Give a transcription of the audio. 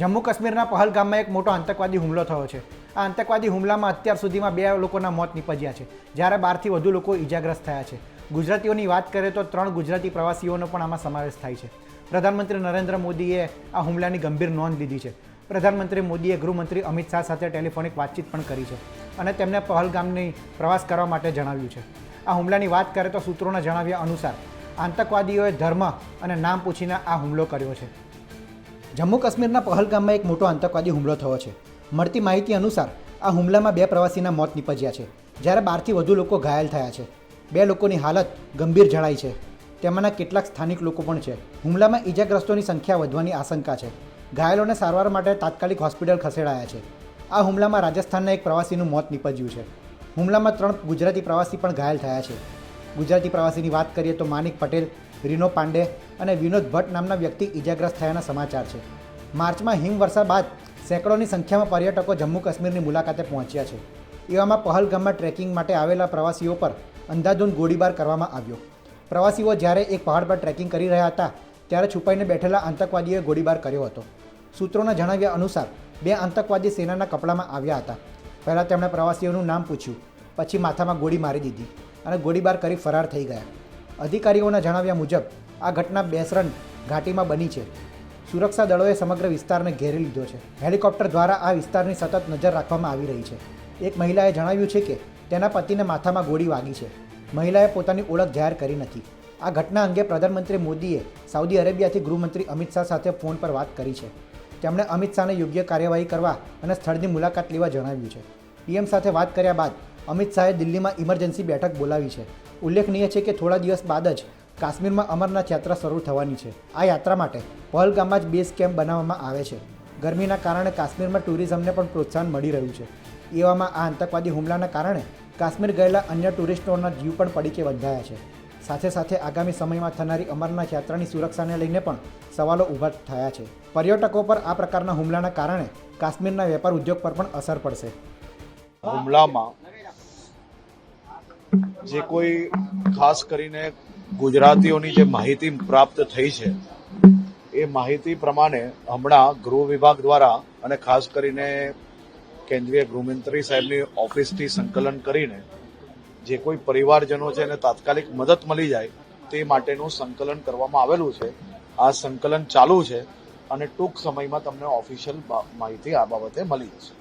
જમ્મુ કાશ્મીરના પહલગામમાં એક મોટો આતંકવાદી હુમલો થયો છે. આ આતંકવાદી હુમલામાં અત્યાર સુધીમાં બે લોકોના મોત નીપજ્યા છે, જ્યારે બારથી વધુ લોકો ઈજાગ્રસ્ત થયા છે. ગુજરાતીઓની વાત કરીએ તો ત્રણ ગુજરાતી પ્રવાસીઓનો પણ આમાં સમાવેશ થાય છે. પ્રધાનમંત્રી નરેન્દ્ર મોદીએ આ હુમલાની ગંભીર નોંધ લીધી છે. પ્રધાનમંત્રી મોદીએ ગૃહમંત્રી અમિત શાહ સાથે ટેલિફોનિક વાતચીત પણ કરી છે અને તેમને પહલગામની પ્રવાસ કરવા માટે જણાવ્યું છે. આ હુમલાની વાત કરે તો સૂત્રોના જણાવ્યા અનુસાર આતંકવાદીઓએ ધર્મ અને નામ પૂછીને આ હુમલો કર્યો છે. જમ્મુ કાશ્મીરના પહલગામમાં એક મોટો આતંકવાદી હુમલો થયો છે. મળતી માહિતી અનુસાર, આ હુમલામાં બે પ્રવાસીના મોત નીપજ્યા છે, જ્યારે બારથી વધુ લોકો ઘાયલ થયા છે. બે લોકોની હાલત ગંભીર જણાઈ છે. તેમાંના કેટલાક સ્થાનિક લોકો પણ છે. હુમલામાં ઈજાગ્રસ્તોની સંખ્યા વધવાની આશંકા છે. ઘાયલોને સારવાર માટે તાત્કાલિક હોસ્પિટલ ખસેડાયા છે. આ હુમલામાં રાજસ્થાનના એક પ્રવાસીનું મોત નીપજ્યું છે. હુમલામાં ત્રણ ગુજરાતી પ્રવાસી પણ ઘાયલ થયા છે. ગુજરાતી પ્રવાસીની વાત કરીએ તો માનિક પટેલ રીનો પાંડે અને વિનોદ ભટ્ટ નામના વ્યક્તિ ઈજાગ્રસ્ત થયાના સમાચાર છે. માર્ચમાં હિમવર્ષા બાદ સેંકડોની સંખ્યામાં પર્યટકો જમ્મુ કાશ્મીરની મુલાકાતે પહોંચ્યા છે. એવામાં પહલગામમાં ટ્રેકિંગ માટે આવેલા પ્રવાસીઓ પર અંધાધૂંધ ગોળીબાર કરવામાં આવ્યો. પ્રવાસીઓ જ્યારે એક પહાડ પર ટ્રેકિંગ કરી રહ્યા હતા, ત્યારે છુપાઈને બેઠેલા આતંકવાદીઓએ ગોળીબાર કર્યો હતો. સૂત્રોના જણાવ્યા અનુસાર, બે આતંકવાદી સેનાના કપડામાં આવ્યા હતા. પહેલાં તેમણે પ્રવાસીઓનું નામ પૂછ્યું, પછી માથામાં ગોળી મારી દીધી અને ગોળીબાર કરી ફરાર થઈ ગયા. અધિકારીઓના જણાવ્યા મુજબ, આ ઘટના બેસરન ઘાટીમાં બની છે. સુરક્ષા દળોએ સમગ્ર વિસ્તારને ઘેરી લીધો છે. હેલિકોપ્ટર દ્વારા આ વિસ્તારની સતત નજર રાખવામાં આવી રહી છે. એક મહિલાએ જણાવ્યું છે કે, તેના પતિને માથામાં ગોળી વાગી છે. મહિલાએ પોતાની ઓળખ જાહેર કરી નથી. આ ઘટના અંગે પ્રધાનમંત્રી મોદીએ સાઉદી અરેબિયાથી ગૃહમંત્રી અમિત શાહ સાથે ફોન પર વાત કરી છે. તેમણે અમિત શાહને યોગ્ય કાર્યવાહી કરવા અને સ્થળની મુલાકાત લેવા જણાવ્યું છે. પીએમ સાથે વાત કર્યા બાદ અમિત શાહે દિલ્હીમાં ઇમરજન્સી બેઠક બોલાવી છે. ઉલ્લેખનીય છે કે થોડા દિવસ બાદ જ કાશ્મીરમાં અમરનાથ યાત્રા શરૂ થવાની છે. આ યાત્રા માટે પહલગામમાં જ બેઝ કેમ્પ બનાવવામાં આવે છે. ગરમીના કારણે કાશ્મીરમાં ટુરિઝમને પણ પ્રોત્સાહન મળી રહ્યું છે. એવામાં આ આતંકવાદી હુમલાના કારણે કાશ્મીર ગયેલા અન્ય ટુરિસ્ટોના જીવ પણ પડીકે બંધાયા છે. સાથે સાથે આગામી સમયમાં થનારી અમરનાથ યાત્રાની સુરક્ષાને લઈને પણ સવાલો ઊભા થયા છે. પર્યટકો પર આ પ્રકારના હુમલાના કારણે કાશ્મીરના વેપાર ઉદ્યોગ પર પણ અસર પડશે. હુમલામાં જે કોઈ ખાસ કરીને ગુજરાતીઓની જે માહિતી પ્રાપ્ત થઈ છે, એ માહિતી પ્રમાણે હમણાં ગૃહ વિભાગ દ્વારા અને ખાસ કરીને કેન્દ્રીય ગૃહમંત્રી સાહેબની ઓફિસથી સંકલન કરીને જે કોઈ પરિવારજનો છે એને તાત્કાલિક મદદ મળી જાય, તે માટેનું સંકલન કરવામાં આવેલું છે. આ સંકલન ચાલુ છે અને ટૂંક સમયમાં તમને ઓફિશિયલ માહિતી આ બાબતે મળી જશે.